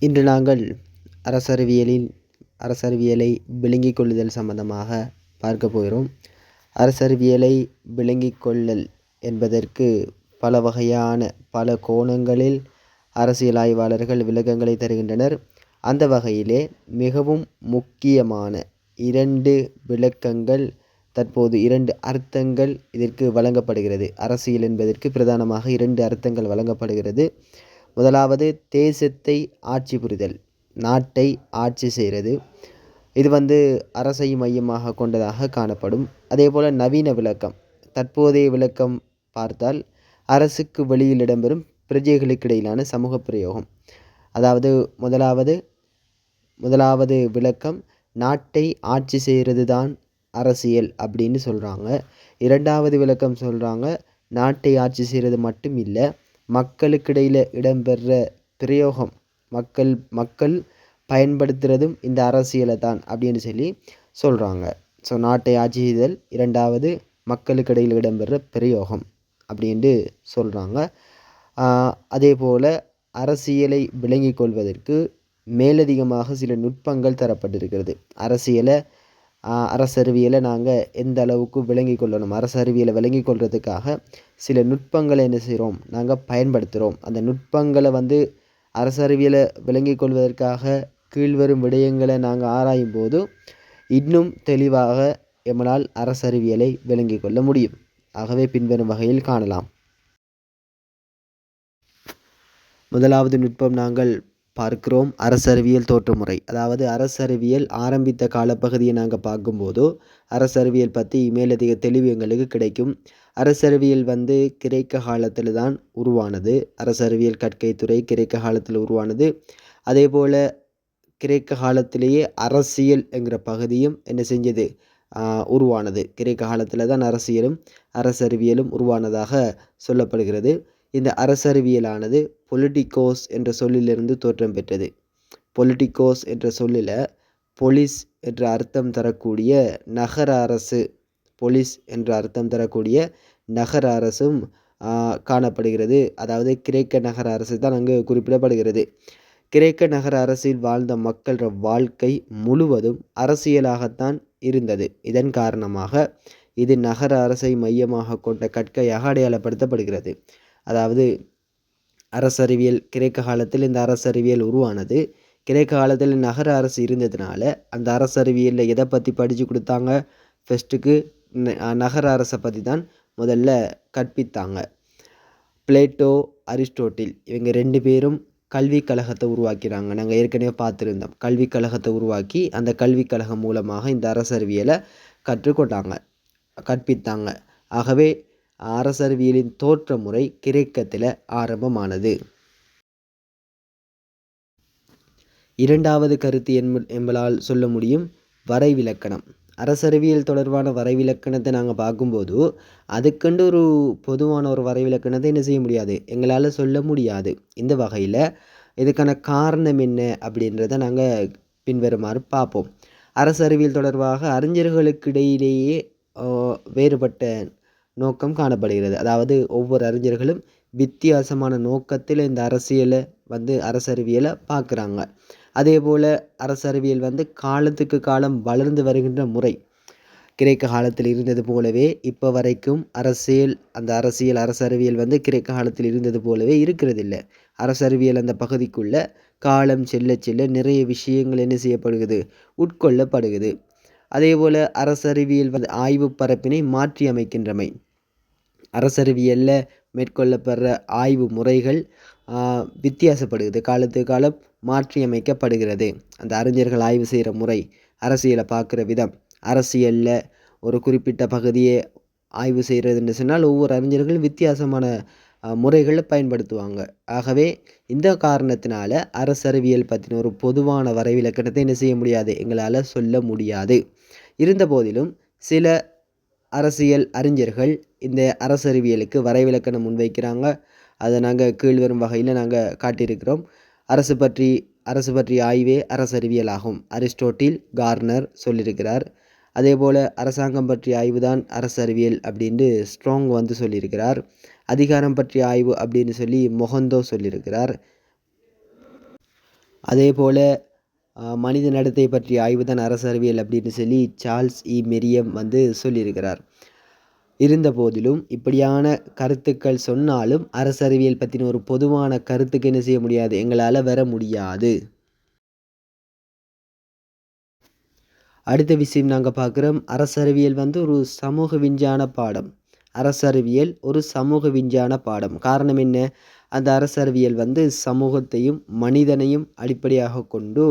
இன்று நாங்கள் அரசறிவியலில் அரசறிவியலை விளங்கிக் கொள்ளுதல் சம்பந்தமாக பார்க்க போகிறோம். அரசறிவியலை விளங்கிக் கொள்ளல் என்பதற்கு பல வகையான பல கோணங்களில் அரசியல் ஆய்வாளர்கள் விளக்கங்களை தருகின்றனர். அந்த வகையிலே மிகவும் முக்கியமான இரண்டு விளக்கங்கள் தற்போது இரண்டு அர்த்தங்கள் இதற்கு வழங்கப்படுகிறது. அரசியல் என்பதற்கு பிரதானமாக இரண்டு அர்த்தங்கள் வழங்கப்படுகிறது. முதலாவது தேசத்தை ஆட்சி புரிதல் நாட்டை ஆட்சி செய்கிறது. இது வந்து அரசை மையமாக கொண்டதாக காணப்படும். அதே போல் நவீன விளக்கம் தற்போதைய விளக்கம் பார்த்தால் அரசுக்கு வெளியில் இடம்பெறும் பிரஜைகளுக்கு இடையிலான சமூக பிரயோகம். அதாவது முதலாவது முதலாவது விளக்கம் நாட்டை ஆட்சி செய்கிறது தான் அரசியல் அப்படின்னு சொல்கிறாங்க இரண்டாவது விளக்கம் சொல்கிறாங்க நாட்டை ஆட்சி செய்கிறது மட்டும் இல்லை மக்களுக்கிடையில் இடம்பெற பிரயோகம். மக்கள் மக்கள் பயன்படுத்துகிறதும் இந்த அரசியலை தான் அப்படின்னு சொல்லி சொல்கிறாங்க ஸோ நாட்டை ஆட்சி செய்தல் இரண்டாவது மக்களுக்கு இடையில் இடம்பெற பிரயோகம் அப்படின்ட்டு சொல்கிறாங்க அதே போல் அரசியலை விளங்கிக் கொள்வதற்கு மேலதிகமாக சில நுட்பங்கள் தரப்பட்டிருக்கிறது. அரசியலை அரசறிவியலை நாங்கள் எந்த அளவுக்கு விளங்கி கொள்ளணும்? அரசறிவியலை விளங்கி கொள்கிறதுக்காக சில நுட்பங்களை என்ன செய்கிறோம் நாங்கள் பயன்படுத்துகிறோம் அந்த நுட்பங்களை வந்து அரசறிவியலை விளங்கி கொள்வதற்காக கீழ்வரும் விடயங்களை நாங்கள் ஆராயும் போது இன்னும் தெளிவாக எம்மனால் அரசறிவியலை விளங்கி கொள்ள முடியும். ஆகவே பின்வரும் வகையில் காணலாம். முதலாவது நுட்பம் நாங்கள் பார்க்கிறோம் அரசறிவியல் தோற்றமுறை. அதாவது அரசறிவியல் ஆரம்பித்த காலப்பகுதியை நாங்கள் பார்க்கும்போது அரசறிவியல் பற்றி மேலதிக தெளிவு எங்களுக்கு கிடைக்கும். அரசறிவியல் வந்து கிரேக்க காலத்தில் தான் உருவானது. அரசறிவியல் கற்கைத்துறை கிரேக்க காலத்தில் உருவானது. அதே போல் கிரேக்க காலத்திலேயே அரசியல் என்கிற பகுதியும் என்ன செஞ்சது? உருவானது. கிரேக்க காலத்தில் தான் அரசியலும் அரசறிவியலும் உருவானதாக சொல்லப்படுகிறது. இந்த அரசறிவியலானது பொலிட்டிகோஸ் என்ற சொல்லிலிருந்து தோற்றம் பெற்றது. பொலிட்டிகோஸ் என்ற சொல்லில் பொலிஸ் என்ற அர்த்தம் தரக்கூடிய நகர அரசு பொலிஸ் என்ற அர்த்தம் தரக்கூடிய நகர அரசும் காணப்படுகிறது. அதாவது கிரேக்க நகர அரசு தான் அங்கு குறிப்பிடப்படுகிறது. கிரேக்க நகர அரசில் வாழ்ந்த மக்கள வாழ்க்கை முழுவதும் அரசியலாகத்தான் இருந்தது. இதன் காரணமாக இது நகர அரசை மையமாக கொண்ட கற்கையாக அடையாளப்படுத்தப்படுகிறது. அதாவது அரசறிவியல் கிரேக்க காலத்தில் இந்த அரசறிவியல் உருவானது. கிரேக்க காலத்தில் நகர அரசு இருந்ததுனால அந்த அரசறிவியலில் எதை பற்றி படித்து கொடுத்தாங்க? ஃபஸ்ட்டுக்கு நகர அரசை பற்றி தான் முதல்ல கற்பித்தாங்க. பிளேட்டோ அரிஸ்டோட்டில் இவங்க ரெண்டு பேரும் கல்விக் கழகத்தை உருவாக்கிறாங்க நாங்கள் ஏற்கனவே பார்த்துருந்தோம். கல்விக் கழகத்தை உருவாக்கி அந்த கல்விக் கழகம் மூலமாக இந்த அரசறிவியலை கற்றுக்கொண்டாங்க கற்பித்தாங்க. ஆகவே அரசறிவியலின் தோற்ற முறை கிரேக்கத்தில் ஆரம்பமானது. இரண்டாவது கருத்து என்ப என்பதால் சொல்ல முடியும் வரைவிலக்கணம். அரசறிவியல் தொடர்பான வரைவிலக்கணத்தை நாங்கள் பார்க்கும்போது அதுக்கண்டு ஒரு பொதுவான ஒரு வரைவிலக்கணத்தை என்ன செய்ய முடியாது? எங்களால் சொல்ல முடியாது. இந்த வகையில் இதுக்கான காரணம் என்ன அப்படின்றத நாங்கள் பின்வருமாறு பார்ப்போம். அரசறிவியல் தொடர்பாக அறிஞர்களுக்கு இடையிலேயே வேறுபட்ட நோக்கம் காணப்படுகிறது. அதாவது ஒவ்வொரு அறிஞர்களும் வித்தியாசமான நோக்கத்தில் இந்த அரசியலை வந்து அரசறிவியலை பார்க்குறாங்க. அதே போல் அரசறிவியல் வந்து காலத்துக்கு காலம் வளர்ந்து வருகின்ற முறை. கிரேக்க காலத்தில் இருந்தது போலவே இப்போ வரைக்கும் அரசியல் அந்த அரசியல் அரசறிவியல் வந்து கிரேக்க காலத்தில் இருந்தது போலவே இருக்கிறதில்ல. அரசறிவியல் அந்த பகுதிக்குள்ளே காலம் செல்ல செல்ல நிறைய விஷயங்கள் என்ன செய்யப்படுகிறது? உட்கொள்ளப்படுகிறது. அதே போல் அரசறிவியல் வந்து ஆய்வு பரப்பினை மாற்றி அமைக்கின்றமை அரசறிவியலில் மேற்கொள்ளப்படுற ஆய்வு முறைகள் வித்தியாசப்படுகிறது. காலத்துக்கு காலம் மாற்றியமைக்கப்படுகிறது. அந்த அறிஞர்கள் ஆய்வு செய்கிற முறை அரசியலை பார்க்குற விதம். அரசியலில் ஒரு குறிப்பிட்ட பகுதியை ஆய்வு செய்கிறதுன்னு சொன்னால் ஒவ்வொரு அறிஞர்களும் வித்தியாசமான முறைகளை பயன்படுத்துவாங்க. ஆகவே இந்த காரணத்தினால அரசறிவியல் பற்றின ஒரு பொதுவான வரைவிலக்கணத்தை என்ன செய்ய முடியாது? எங்களால் சொல்ல முடியாது. இருந்த போதிலும் சில அரசியல் அறிஞர்கள் இந்த அரசறிவியலுக்கு வரைவிலக்கணம் முன்வைக்கிறாங்க. அதை நாங்கள் கீழ்வரும் வகையில் நாங்கள் காட்டியிருக்கிறோம். அரசு பற்றி அரசு பற்றிய ஆய்வே அரசறிவியல் ஆகும் அரிஸ்டோட்டில் கார்னர் சொல்லியிருக்கிறார். அதே போல் அரசாங்கம் பற்றிய ஆய்வு தான் அரசறிவியல் அப்படின்ட்டு ஸ்ட்ராங் வந்து சொல்லியிருக்கிறார். அதிகாரம் பற்றிய ஆய்வு அப்படின்னு சொல்லி மொஹந்தோ சொல்லியிருக்கிறார். அதே போல் மனித நடத்தை பற்றிய ஆய்வு தான் அறிவியல் அப்படின்னு சொல்லி சார்ல்ஸ் இ. மெரியம் வந்து சொல்லியிருக்கிறார். இருந்த போதிலும் இப்படியான கருத்துக்கள் சொன்னாலும் அரசறிவியல் பற்றின ஒரு பொதுவான கருத்துக்கு என்ன செய்ய முடியாது? எங்களால் வர முடியாது. அடுத்த விஷயம் நாங்கள் பார்க்குறோம் அரசறிவியல் வந்து ஒரு சமூக விஞ்ஞான பாடம். அரசறிவியல் ஒரு சமூக விஞ்ஞான பாடம். காரணம் என்ன? அந்த அரசறிவியல் வந்து சமூகத்தையும் மனிதனையும் அடிப்படையாக கொண்டு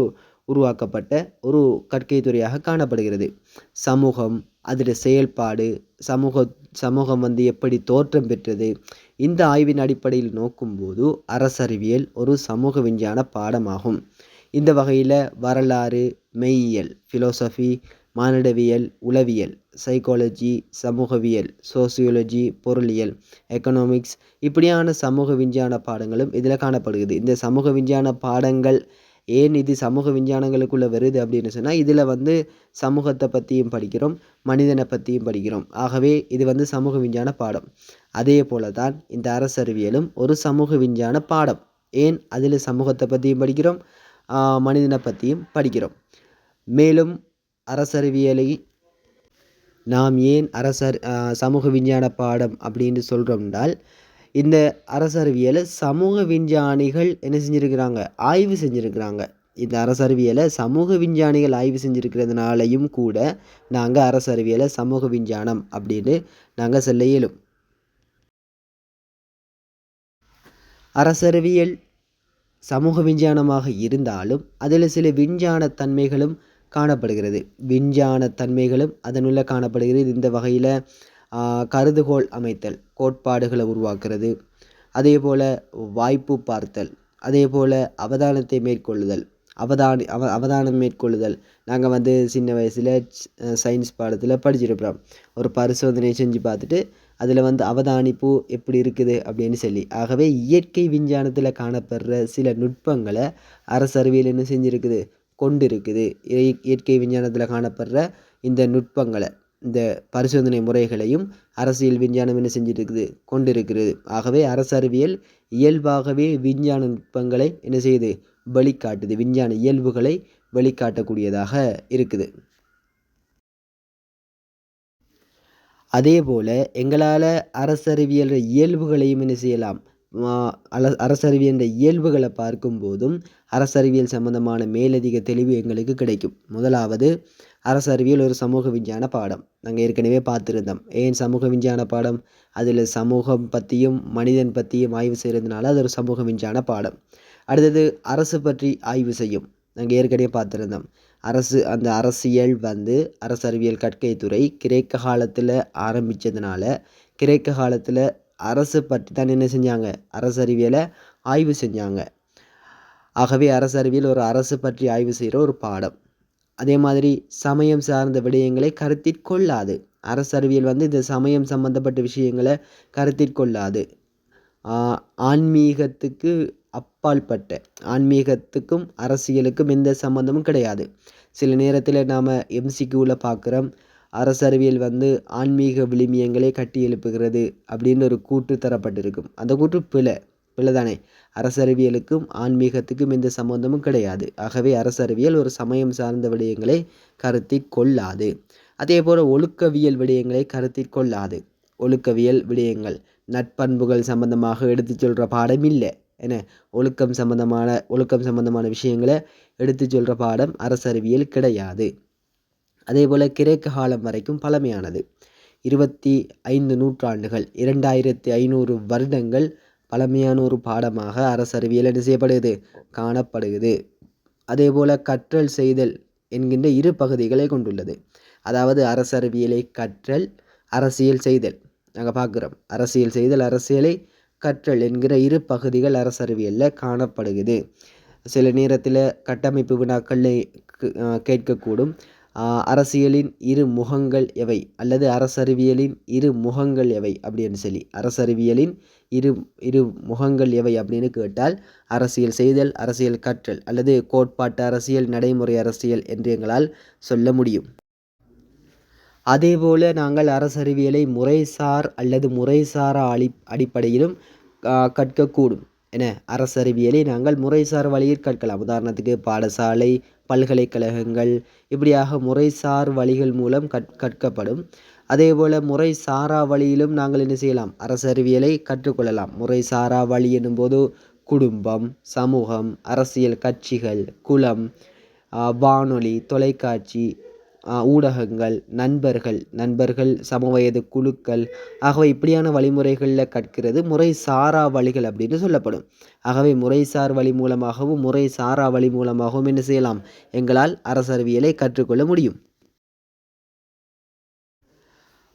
உருவாக்கப்பட்ட ஒரு கற்கை துறையாக காணப்படுகிறது. சமூகம் அதில் செயல்பாடு சமூக சமூகம் வந்து எப்படி தோற்றம் பெற்றது இந்த ஆய்வின் அடிப்படையில் நோக்கும்போது அரசறிவியல் ஒரு சமூக விஞ்ஞான பாடமாகும். இந்த வகையில் வரலாறு மெய்யியல் ஃபிலோசஃபி மானிடவியல் உளவியல் சைக்காலஜி சமூகவியல் சோசியோலஜி பொருளியல் எக்கனாமிக்ஸ் இப்படியான சமூக விஞ்ஞான பாடங்களும் இதில் காணப்படுகிறது. இந்த சமூக விஞ்ஞான பாடங்கள் ஏன் இது சமூக விஞ்ஞானங்களுக்குள்ளே வருது அப்படின்னு சொன்னால் இதில் வந்து சமூகத்தை பற்றியும் படிக்கிறோம் மனிதனை பற்றியும் படிக்கிறோம். ஆகவே இது வந்து சமூக விஞ்ஞான பாடம். அதே போல தான் இந்த அரசறிவியலும் ஒரு சமூக விஞ்ஞான பாடம். ஏன் அதில் சமூகத்தை பற்றியும் படிக்கிறோம் மனிதனை பற்றியும் படிக்கிறோம். மேலும் அரசறிவியலை நாம் ஏன் அரசர் சமூக விஞ்ஞான பாடம் அப்படின்னு சொல்கிறோம்னால் இந்த அரசறிவியலை சமூக விஞ்ஞானிகள் என்ன செஞ்சுருக்கிறாங்க? ஆய்வு செஞ்சுருக்கிறாங்க. இந்த அரசறிவியலை சமூக விஞ்ஞானிகள் ஆய்வு செஞ்சுருக்கிறதுனாலையும் கூட நாங்கள் அரசறிவியலை சமூக விஞ்ஞானம் அப்படின்னு நாங்கள் சொல்ல இயலும். அரசறிவியல் சமூக விஞ்ஞானமாக இருந்தாலும் அதில் சில விஞ்ஞான தன்மைகளும் காணப்படுகிறது. விஞ்ஞான தன்மைகளும் அதனுள்ள காணப்படுகிறது. இந்த வகையில் கருதுகோள் அமைத்தல் கோட்பாடுகளை உருவாக்குறது அதே போல் வாய்ப்பு பார்த்தல் அதே போல் அவதானத்தை மேற்கொள்ளுதல் அவதானி அவ அவதானம் மேற்கொள்ளுதல். நாங்கள் வந்து சின்ன வயசில் சயின்ஸ் பாடத்தில் படிச்சிருப்போம் ஒரு பரிசோதனை செஞ்சு பார்த்துட்டு அதில் வந்து அவதானிப்பு எப்படி இருக்குது அப்படின்னு சொல்லி. ஆகவே இயற்கை விஞ்ஞானத்தில் காணப்படுற சில நுட்பங்களை அரசறிவியல் என்ன செஞ்சுருக்குது? கொண்டு இருக்குது இயற்கை விஞ்ஞானத்தில் காணப்படுற இந்த நுட்பங்களை. இந்த பரிசோதனை முறைகளையும் அரசியல் விஞ்ஞானம் என்ன செஞ்சிருக்குது இருக்குது ஆகவே அரசு அறிவியல் இயல்பாகவே விஞ்ஞான நுட்பங்களை என்ன செய்யுது? வழிகாட்டுது. விஞ்ஞான இயல்புகளை வழிகாட்டக்கூடியதாக இருக்குது. அதே போல் எங்களால் அரசறிவியல் இயல்புகளையும் என்ன செய்யலாம்? அல அரசறிவியல் இயல்புகளை பார்க்கும்போதும் அரசறிவியல் சம்பந்தமான மேலதிக தெளிவு எங்களுக்கு கிடைக்கும். முதலாவது அரசு அறிவியல் ஒரு சமூக விஞ்ஞான பாடம். நாங்கள் ஏற்கனவே பார்த்துருந்தோம். ஏன் சமூக விஞ்ஞான பாடம்? அதில் சமூகம் பற்றியும் மனிதன் பற்றியும் ஆய்வு செய்கிறதுனால அது ஒரு சமூக விஞ்ஞான பாடம். அடுத்தது அரசு பற்றி ஆய்வு செய்யும். நாங்கள் ஏற்கனவே பார்த்துருந்தோம். அரசு அந்த அரசியல் வந்து அரசு கற்கை துறை கிரேக்க காலத்தில் ஆரம்பித்ததுனால கிரேக்க காலத்தில் அரசு பற்றி தான் என்ன செஞ்சாங்க? அரசறிவியலை ஆய்வு செஞ்சாங்க. ஆகவே அரசு அறிவியல் ஒரு அரசு பற்றி ஆய்வு செய்கிற ஒரு பாடம். அதே மாதிரி சமயம் சார்ந்த விடயங்களை கருத்தில் கொள்ளாது. அரசறிவியல் வந்து இந்த சமயம் சம்பந்தப்பட்ட விஷயங்களை கருத்தில் கொள்ளாது. ஆன்மீகத்துக்கு அப்பாற்பட்ட ஆன்மீகத்துக்கும் அரசியலுக்கும் எந்த சம்மந்தமும் கிடையாது. சில நேரத்தில் நாம் எம்சிக்யூவில் பார்க்குறோம் அரசறிவியல் வந்து ஆன்மீக விளிமியங்களை கட்டி எழுப்புகிறது அப்படின்னு ஒரு கூற்று தரப்பட்டிருக்கும். அந்த கூற்று பிழை. இல்லைதானே அரசறிவியலுக்கும் ஆன்மீகத்துக்கும் எந்த சம்பந்தமும் கிடையாது. ஆகவே அரசறிவியல் ஒரு சமயம் சார்ந்த விடயங்களை கருத்தில் கொள்ளாது. அதே போல் ஒழுக்கவியல் விடயங்களை கருத்தில் கொள்ளாது. ஒழுக்கவியல் விடயங்கள் நட்பண்புகள் சம்பந்தமாக எடுத்து சொல்கிற பாடம் இல்லை என்ன ஒழுக்கம் சம்பந்தமான ஒழுக்கம் சம்பந்தமான விஷயங்களை எடுத்து சொல்கிற பாடம் அரசறிவியல் கிடையாது. அதே போல் கிரேக்க காலம் வரைக்கும் பழமையானது. இருபத்தி ஐந்து நூற்றாண்டுகள் இரண்டாயிரத்தி ஐநூறு வருடங்கள் பழமையான ஒரு பாடமாக அரசறிவியல் என்ன செய்யப்படுகிறது? காணப்படுகிறது. அதே போல் கற்றல் செய்தல் என்கின்ற இரு பகுதிகளை கொண்டுள்ளது. அதாவது அரசறிவியலை கற்றல் அரசியல் செய்தல். நாங்கள் பார்க்குறோம் அரசியல் செய்தல் அரசியலை கற்றல் என்கிற இரு பகுதிகள் அரசறிவியலில் காணப்படுகிறது. சில நேரத்தில் கட்டமைப்பு வினாக்களில் கேட்கக்கூடும். அரசியலின் இரு முகங்கள் எவை? அல்லது அரசறிவியலின் இரு முகங்கள் எவை? அப்படின்னு சொல்லி. அரசறிவியலின் இரு இரு முகங்கள் எவை அப்படின்னு கேட்டால் அரசியல் செய்தல் அரசியல் கற்றல் அல்லது கோட்பாட்டு அரசியல் நடைமுறை அரசியல் என்று எங்களால் சொல்ல முடியும். அதேபோல நாங்கள் அரசறிவியலை முறைசார் அல்லது முறைசாரா அடி அடிப்படையிலும் கற்கக்கூடும். என அரசறிவியலை நாங்கள் முறைசார் வழியில் கற்கலாம். உதாரணத்துக்கு பாடசாலை பல்கலைக்கழகங்கள் இப்படியாக முறைசார் வழிகள் மூலம் கற் கற்கப்படும். அதேபோல் முறை சாரா வழியிலும் நாங்கள் என்ன செய்யலாம்? அரசறிவியலை கற்றுக்கொள்ளலாம். முறை சாரா வழி என்னும்போது குடும்பம் சமூகம் அரசியல் கட்சிகள் குலம் வானொலி தொலைக்காட்சி ஊடகங்கள் நண்பர்கள் நண்பர்கள் சமவயது குழுக்கள். ஆகவே இப்படியான வழிமுறைகளில் கற்கிறது முறை சாரா வழிகள் அப்படின்னு சொல்லப்படும். ஆகவே முறைசார் வழி மூலமாகவும் முறை சாரா வழி மூலமாகவும் என்ன செய்யலாம்? எங்களால் அரசறிவியலை கற்றுக்கொள்ள முடியும்.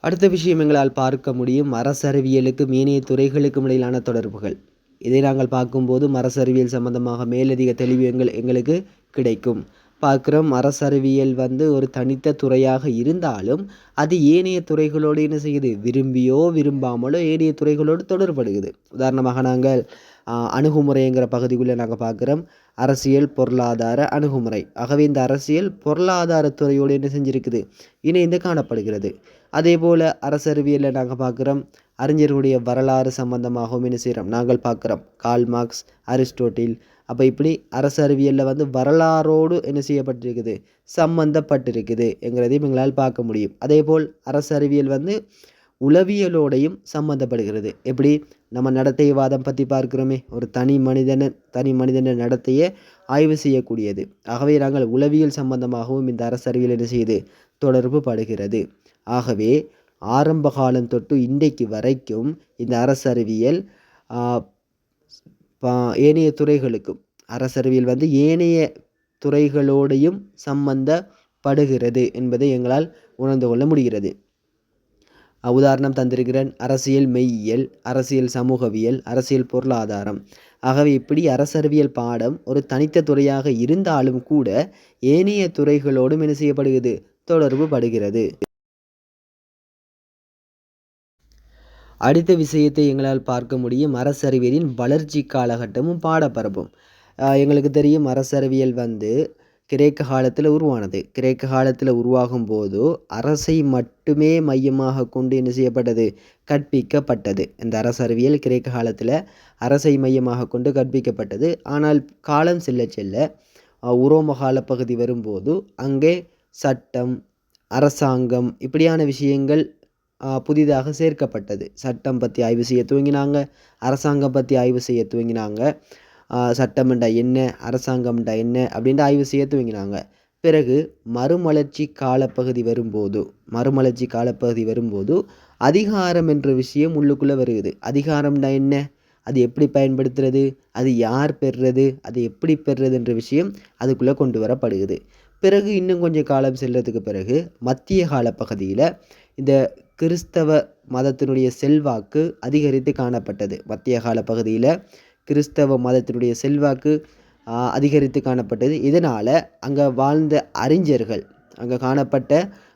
அடுத்த விஷயம் எங்களால் பார்க்க முடியும் அரசறிவியலுக்கும் ஏனைய துறைகளுக்கும் இடையிலான தொடர்புகள். இதை நாங்கள் பார்க்கும்போது அரசறிவியல் சம்பந்தமாக மேலதிக தெளிவு எங்கள் எங்களுக்கு கிடைக்கும். பார்க்குறோம். அரசறிவியல் வந்து ஒரு தனித்த துறையாக இருந்தாலும் அது ஏனைய துறைகளோடு என்ன செய்யுது? விரும்பியோ விரும்பாமலோ ஏனைய துறைகளோடு தொடர்படுகிறது உதாரணமாக நாங்கள் அணுகுமுறைங்கிற பகுதிக்குள்ளே நாங்கள் பார்க்குறோம். அரசியல் பொருளாதார அணுகுமுறை. ஆகவே இந்த அரசியல் பொருளாதாரத்துறையோடு என்ன செஞ்சுருக்குது? இணைந்து காணப்படுகிறது. அதே போல் அரசறிவியலில் நாங்கள் பார்க்குறோம். அறிஞர்களுடைய வரலாறு சம்பந்தமாகவும் என்ன செய்கிறோம் நாங்கள் பார்க்குறோம். கால் மார்க்ஸ் அரிஸ்டோட்டில் அப்போ இப்படி அரசு அறிவியலில் வந்து வரலாறோடு என்ன செய்யப்பட்டிருக்குது? சம்பந்தப்பட்டிருக்குது என்கிறதையும் எங்களால் பார்க்க முடியும். அதே போல் அறிவியல் வந்து உளவியலோடையும் சம்மந்தப்படுகிறது எப்படி? நம்ம நடத்தைவாதம் பற்றி பார்க்குறோமே. ஒரு தனி மனிதன தனி மனிதன நடத்தையை ஆய்வு செய்யக்கூடியது. ஆகவே நாங்கள் உளவியல் சம்பந்தமாகவும் இந்த அரசறிவியல் என்ன செய்யுது தொடர்பு படுகிறது. ஆகவே ஆரம்ப காலம் தொட்டு இன்றைக்கு வரைக்கும் இந்த அரசறிவியல் ஏனைய துறைகளுக்கும். அரசறிவியல் வந்து ஏனைய துறைகளோடையும் சம்பந்தப்படுகிறது என்பதை எங்களால் உணர்ந்து கொள்ள முடிகிறது. உதாரணம் தந்திருக்கிறேன். அரசியல் மெய்யியல் அரசியல் சமூகவியல் அரசியல் பொருளாதாரம். ஆகவே இப்படி அரசறிவியல் பாடம் ஒரு தனித்த துறையாக இருந்தாலும் கூட ஏனைய துறைகளோடும் என்ன செய்யப்படுகிறது? தொடர்பு படுகிறது அடுத்த விஷயத்தை எங்களால் பார்க்க முடியும். அரசறிவியலின் வளர்ச்சி காலகட்டமும் பாடப்பரப்பும். எங்களுக்கு தெரியும் அரசறிவியல் வந்து கிரேக்க காலத்தில் உருவானது. கிரேக்க காலத்தில் உருவாகும் போது அரசை மட்டுமே மையமாக கொண்டு என்ன செய்யப்பட்டது? கற்பிக்கப்பட்டது. இந்த அரசறிவியல் கிரேக்க காலத்தில் அரசை மையமாக கொண்டு கற்பிக்கப்பட்டது. ஆனால் காலம் செல்ல செல்ல உரோம கால பகுதி வரும்போது அங்கே சட்டம் அரசாங்கம் இப்படியான விஷயங்கள் புதிதாக சேர்க்கப்பட்டது. சட்டம் பற்றி ஆய்வு செய்ய துவங்கினாங்க. அரசாங்கம் பற்றி ஆய்வு செய்ய துவங்கினாங்க. சட்டம்ண்டா என்ன? அரசாங்கம்ண்டா என்ன? அப்படின்ட்டு ஆய்வு செய்ய துவங்கினாங்க. பிறகு மறுமலர்ச்சி காலப்பகுதி வரும்போது மறுமலர்ச்சி காலப்பகுதி வரும்போது அதிகாரம் என்ற விஷயம் உள்ளுக்குள்ளே வருகிறது அதிகாரம்னா என்ன? அது எப்படி பயன்படுத்துறது? அது யார் பெறுறது? அது எப்படி பெறுறது என்ற விஷயம் அதுக்குள்ளே கொண்டு வரப்படுகிறது பிறகு இன்னும் கொஞ்சம் காலம் செல்றதுக்கு பிறகு மத்திய கால பகுதியில் இந்த கிறிஸ்தவ மதத்தினுடைய செல்வாக்கு அதிகரித்து காணப்பட்டது. மத்திய கால பகுதியில் கிறிஸ்தவ மதத்தினுடைய செல்வாக்கு அதிகரித்து காணப்பட்டது. இதனால் அங்கே வாழ்ந்த அறிஞர்கள் அங்கே காணப்பட்ட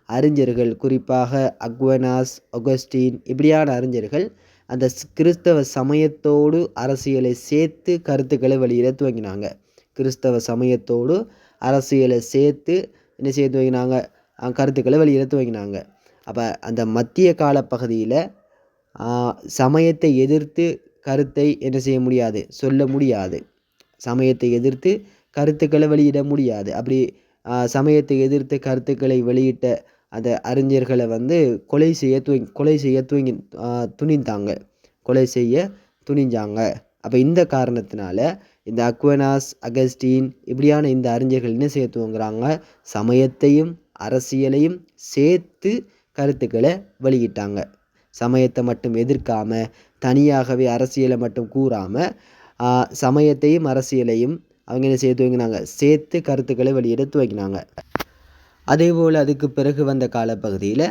அறிஞர்கள் குறிப்பாக அக்வனாஸ் ஒகஸ்டீன் இப்படியான அறிஞர்கள் அந்த கிறிஸ்தவ சமயத்தோடு அரசியலை சேர்த்து கருத்துக்களை வெளியிட துவங்கினாங்க. கிறிஸ்தவ சமயத்தோடு அரசியலை சேர்த்து என்ன செய்ய துவங்கினாங்க? கருத்துக்களை வெளியிட துவங்கினாங்க. அப்போ அந்த மத்திய கால பகுதியில் சமயத்தை எதிர்த்து கருத்தை என்ன செய்ய முடியாது? சொல்ல முடியாது. சமயத்தை எதிர்த்து கருத்துக்களை வெளியிட முடியாது. அப்படி சமயத்தை எதிர்த்து கருத்துக்களை வெளியிட்ட அந்த அறிஞர்களை வந்து கொலை செய்ய துவங்கி கொலை செய்ய துவங்கி துணிந்தாங்க. கொலை செய்ய துணிஞ்சாங்க. அப்போ இந்த காரணத்தினால இந்த அக்வனாஸ் அகஸ்டீன் இப்படியான இந்த அறிஞர்கள் என்ன செய்ய துவங்குறாங்க? சமயத்தையும் அரசியலையும் சேர்த்து கருத்துக்களை வெளியிட்டாங்க. சமயத்தை மட்டும் எதிர்க்காம தனியாகவே அரசியலை மட்டும் கூறாமல் சமயத்தையும் அரசியலையும் அவங்க என்ன செய்ய துவங்கினாங்க? சேர்த்து கருத்துக்களை வெளியிட துவங்கினாங்க அதே போல் அதுக்கு பிறகு வந்த காலப்பகுதியில்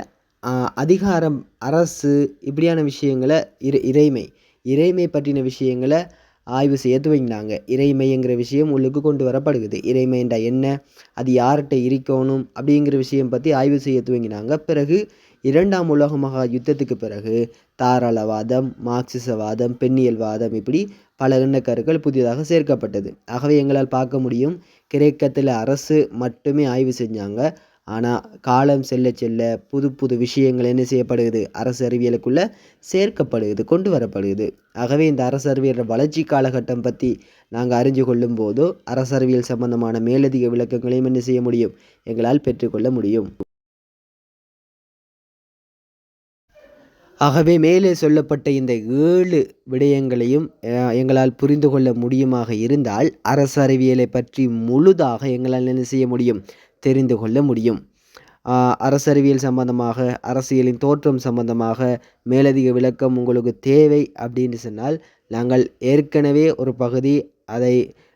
அதிகாரம் அரசு இப்படியான விஷயங்களை இறை இறைமை இறைமை பற்றின விஷயங்களை ஆய்வு செய்ய துவங்கினாங்க. இறைமைங்கிற விஷயம் உள்ளுக்கு கொண்டு வரப்படுகிறது. இறைமைண்டா என்ன? அது யார்கிட்ட இருக்கணும்? அப்படிங்கிற விஷயம் பற்றி ஆய்வு செய்ய துவங்கினாங்க. பிறகு இரண்டாம் உலக மகா யுத்தத்துக்கு பிறகு தாராளவாதம் மார்க்சிசவாதம் பெண்ணியல்வாதம் இப்படி பல எண்ணக்கருக்கள் புதிதாக சேர்க்கப்பட்டது. ஆகவே எங்களால் பார்க்க முடியும் கிரேக்கத்தில் அரசு மட்டுமே ஆய்வு செஞ்சாங்க. ஆனால் காலம் செல்ல செல்ல புது புது விஷயங்கள் என்ன செய்யப்படுகிறது? அரசு அறிவியலுக்குள்ளே சேர்க்கப்படுகிறது கொண்டு வரப்படுகிறது. ஆகவே இந்த அரசு அறிவியல் வளர்ச்சி காலகட்டம் பற்றி நாங்கள் அறிஞ்சு கொள்ளும் போதோ அரசறிவியல் சம்பந்தமான மேலதிக விளக்கங்களையும் என்ன செய்ய முடியும்? எங்களால் பெற்றுக்கொள்ள முடியும். ஆகவே மேலே சொல்லப்பட்ட இந்த ஏழு விடயங்களையும் எங்களால் புரிந்து கொள்ள முடியுமாக இருந்தால் அரசு அறிவியலை பற்றி முழுதாக எங்களால் என்ன செய்ய முடியும்? தெரிந்து கொள்ள முடியும். அரசறிவியல் சம்பந்தமாக அரசியலின் தோற்றம் சம்பந்தமாக மேலதிக விளக்கம் உங்களுக்கு தேவை அப்படின்னு சொன்னால் நாங்கள் ஏற்கனவே ஒரு பகுதி அதை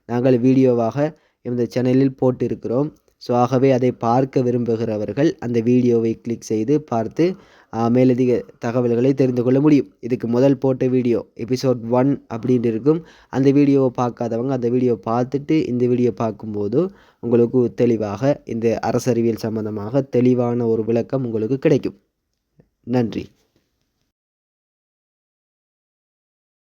நாங்கள் வீடியோவாக இந்த சேனலில் போட்டிருக்கிறோம். ஸோ ஆகவே அதை பார்க்க விரும்புகிறவர்கள் அந்த வீடியோவை கிளிக் செய்து பார்த்து மேலதிக தகவல்களை தெரிந்து கொள்ள முடியும். இதுக்கு முதல் போட்ட வீடியோ எபிசோட் ஒன் அப்படின்ட்டு இருக்கும். அந்த வீடியோவை பார்க்காதவங்க அந்த வீடியோ பார்த்துட்டு இந்த வீடியோ பார்க்கும்போது உங்களுக்கு தெளிவாக இந்த அரசறிவியல் சம்பந்தமாக தெளிவான ஒரு விளக்கம் உங்களுக்கு கிடைக்கும். நன்றி.